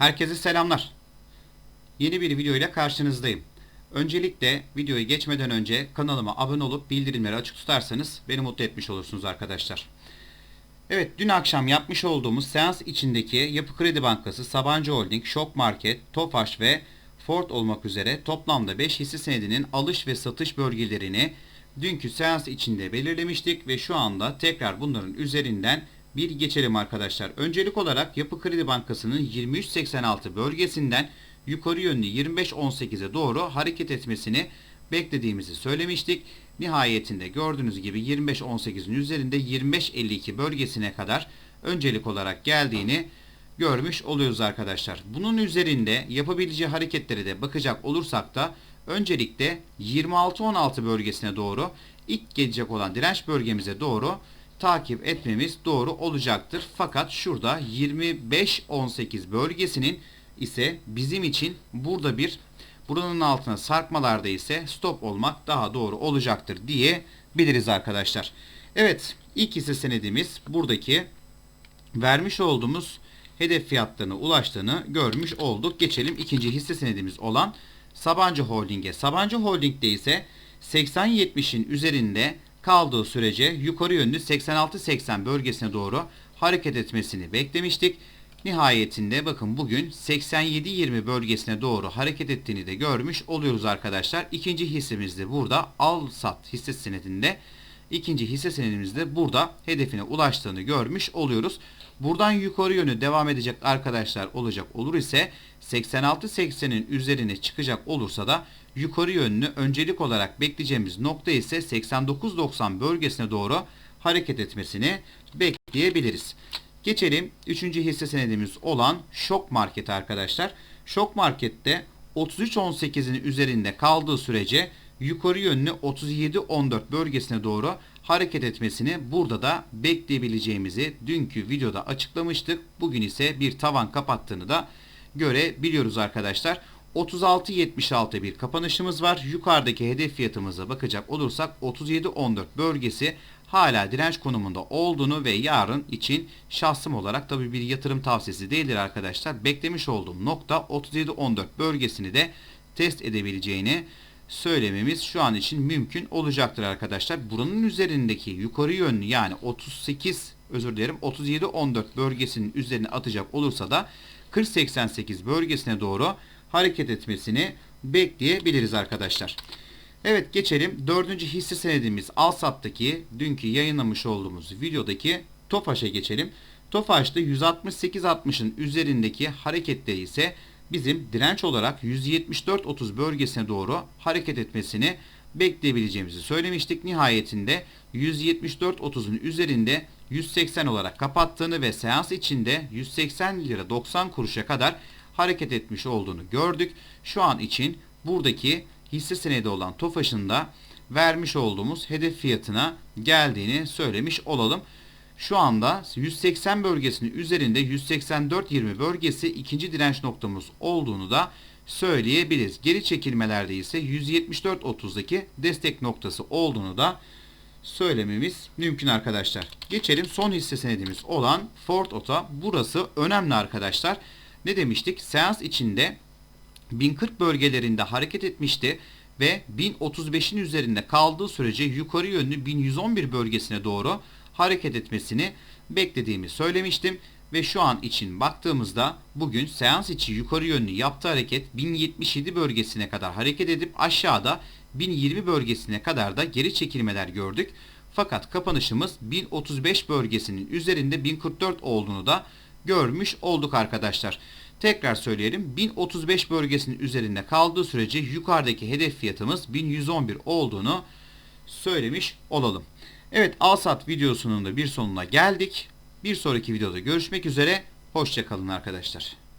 Herkese selamlar. Yeni bir video ile karşınızdayım. Öncelikle videoya geçmeden önce kanalıma abone olup bildirimleri açık tutarsanız beni mutlu etmiş olursunuz arkadaşlar. Evet dün akşam yapmış olduğumuz seans içindeki Yapı Kredi Bankası, Sabancı Holding, Şok Market, Tofaş ve Ford olmak üzere toplamda 5 hisse senedinin alış ve satış bölgelerini dünkü seans içinde belirlemiştik ve şu anda tekrar bunların üzerinden bir geçelim arkadaşlar. Öncelik olarak Yapı Kredi Bankası'nın 2386 bölgesinden yukarı yönlü 2518'e doğru hareket etmesini beklediğimizi söylemiştik. Nihayetinde gördüğünüz gibi 25.18'in üzerinde 25.52 bölgesine kadar öncelik olarak geldiğini görmüş oluyoruz arkadaşlar. Bunun üzerinde yapabileceği hareketleri de bakacak olursak da öncelikle 26.16 bölgesine doğru ilk gelecek olan direnç bölgemize doğru takip etmemiz doğru olacaktır. Fakat şurada 25.18 bölgesinin ise bizim için burada bir buranın altına sarkmalarda ise stop olmak daha doğru olacaktır diye biliriz arkadaşlar. Evet ilk hisse senedimiz buradaki vermiş olduğumuz hedef fiyatlarına ulaştığını görmüş olduk. Geçelim ikinci hisse senedimiz olan Sabancı Holding'e. Sabancı Holding'de ise 80-70'in üzerinde kaldığı sürece yukarı yönlü 86-80 bölgesine doğru hareket etmesini beklemiştik. Nihayetinde bakın bugün 87-20 bölgesine doğru hareket ettiğini de görmüş oluyoruz arkadaşlar. İkinci hissemiz de burada al sat hisse senedinde ikinci hisse senedimizde burada hedefine ulaştığını görmüş oluyoruz. Buradan yukarı yönü devam edecek arkadaşlar olacak olur ise 86-80'in üzerine çıkacak olursa da yukarı yönlü öncelik olarak bekleyeceğimiz nokta ise 89-90 bölgesine doğru hareket etmesini bekleyebiliriz. Geçelim 3. hisse senedimiz olan Şok Market arkadaşlar. Şok Market'te 33.18'in üzerinde kaldığı sürece yukarı yönlü 37-14 bölgesine doğru hareket etmesini burada da bekleyebileceğimizi dünkü videoda açıklamıştık. Bugün ise bir tavan kapattığını da görebiliyoruz arkadaşlar. 36.76 bir kapanışımız var. Yukarıdaki hedef fiyatımıza bakacak olursak 37.14 bölgesi hala direnç konumunda olduğunu ve yarın için şahsım olarak tabi bir yatırım tavsiyesi değildir arkadaşlar. Beklemiş olduğum nokta 37.14 bölgesini de test edebileceğini söylememiz şu an için mümkün olacaktır arkadaşlar. Buranın üzerindeki yukarı yönlü yani 38 özür dilerim 37.14 bölgesinin üzerine atacak olursa da 40.88 bölgesine doğru hareket etmesini bekleyebiliriz arkadaşlar. Evet geçelim dördüncü hisse senedimiz Alsat'taki dünkü yayınlamış olduğumuz videodaki TOFAŞ'a geçelim. TOFAŞ'ta 168.60'ın üzerindeki hareketleri ise bizim direnç olarak 174.30 bölgesine doğru hareket etmesini bekleyebileceğimizi söylemiştik. Nihayetinde 174.30'un üzerinde 180 olarak kapattığını ve seans içinde 180 lira 90 kuruşa kadar hareket etmiş olduğunu gördük. Şu an için buradaki hisse senedi olan TOFAŞ'ın da vermiş olduğumuz hedef fiyatına geldiğini söylemiş olalım. Şu anda 180 bölgesinin üzerinde 184.20 bölgesi ikinci direnç noktamız olduğunu da söyleyebiliriz. Geri çekilmelerde ise 174.30'daki destek noktası olduğunu da söylememiz mümkün arkadaşlar. Geçelim son hisse senedimiz olan Ford Ota. Burası önemli arkadaşlar. Ne demiştik? Seans içinde 1040 bölgelerinde hareket etmişti ve 1035'in üzerinde kaldığı sürece yukarı yönlü 1111 bölgesine doğru hareket etmesini beklediğimi söylemiştim ve şu an için baktığımızda bugün seans içi yukarı yönlü yaptığı hareket 1077 bölgesine kadar hareket edip aşağıda 1020 bölgesine kadar da geri çekilmeler gördük. Fakat kapanışımız 1035 bölgesinin üzerinde 1044 olduğunu da görmüş olduk arkadaşlar. Tekrar söyleyelim 1035 bölgesinin üzerinde kaldığı sürece yukarıdaki hedef fiyatımız 1111 olduğunu söylemiş olalım. Evet Alsat videosunun da bir sonuna geldik. Bir sonraki videoda görüşmek üzere. Hoşçakalın arkadaşlar.